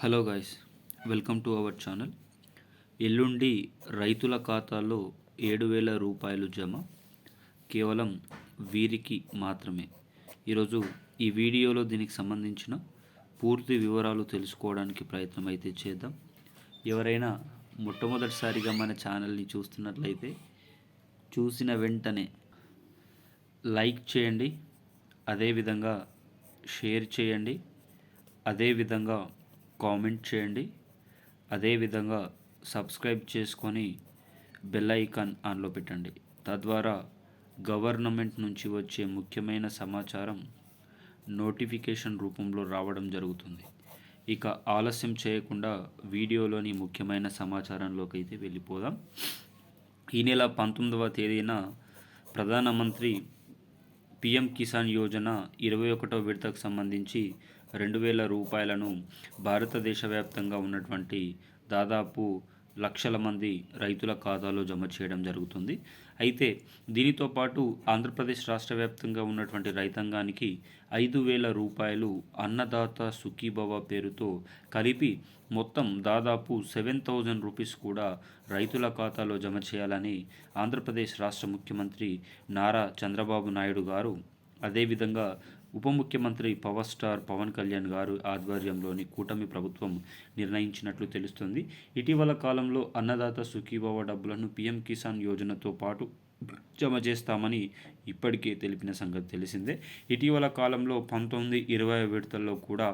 Hello guys welcome to our channel. ఎల్లుండి రైతుల ఖాతాలో ఏడు వేల రూపాయలు జమ. కేవలం వీరికి మాత్రమే. ఈరోజు ఈ వీడియోలో దీనికి సంబంధించిన పూర్తి వివరాలు తెలుసుకోవడానికి ప్రయత్నం అయితే చేద్దాం. ఎవరైనా మొట్టమొదటిసారిగా మన ఛానల్ని చూస్తున్నట్లయితే చూసిన వెంటనే లైక్ చేయండి అదేవిధంగా షేర్ చేయండి అదేవిధంగా కామెంట్ చేయండి. అదేవిధంగా సబ్స్క్రైబ్ చేసుకొని బెల్ ఐకాన్ ఆన్లో పెట్టండి. తద్వారా గవర్నమెంట్ నుంచి వచ్చే ముఖ్యమైన సమాచారం నోటిఫికేషన్ రూపంలో రావడం జరుగుతుంది. ఇక ఆలస్యం చేయకుండా వీడియోలోని ముఖ్యమైన సమాచారంలోకి అయితే వెళ్ళిపోదాం. ఈ నెల పంతొమ్మిదవ తేదీన ప్రధానమంత్రి పిఎం కిసాన్ యోజన ఇరవై ఒకటో విడతకు సంబంధించి రెండు వేల రూపాయలను భారతదేశ వ్యాప్తంగా ఉన్నటువంటి దాదాపు లక్షల మంది రైతుల ఖాతాలో జమ చేయడం జరుగుతుంది. అయితే దీనితో పాటు ఆంధ్రప్రదేశ్ రాష్ట్ర వ్యాప్తంగా ఉన్నటువంటి రైతాంగానికి ఐదు వేల రూపాయలు అన్నదాత సుఖీభవ పేరుతో కలిపి మొత్తం దాదాపు సెవెన్ థౌజండ్ రూపీస్ కూడా రైతుల ఖాతాలో జమ చేయాలని ఆంధ్రప్రదేశ్ రాష్ట్ర ముఖ్యమంత్రి నారా చంద్రబాబు నాయుడు గారు అదేవిధంగా ఉప ముఖ్యమంత్రి పవర్ స్టార్ పవన్ కళ్యాణ్ గారు ఆధ్వర్యంలోని కూటమి ప్రభుత్వం నిర్ణయించినట్లు తెలుస్తుంది. ఇటీవల కాలంలో అన్నదాత సుఖీభవ డబ్బులను పీఎం కిసాన్ యోజనతో పాటు జమ చేస్తామని ఇప్పటికే తెలిపిన సంగతి తెలిసిందే. ఇటీవల కాలంలో పంతొమ్మిది ఇరవై విడతల్లో కూడా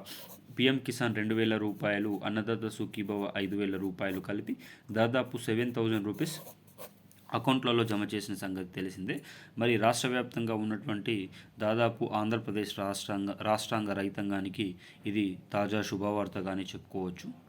పిఎం కిసాన్ రెండు వేల రూపాయలు అన్నదాత సుఖీభవ ఐదు వేల రూపాయలు కలిపి దాదాపు సెవెన్ థౌజండ్ రూపీస్ అకౌంట్లలో జమ చేసిన సంగతి తెలిసిందే. మరి రాష్ట్ర వ్యాప్తంగా ఉన్నటువంటి దాదాపు ఆంధ్రప్రదేశ్ రాష్ట్రాంగ రాష్ట్రాంగ రైతాంగానికి ఇది తాజా శుభవార్తగానే చెప్పుకోవచ్చు.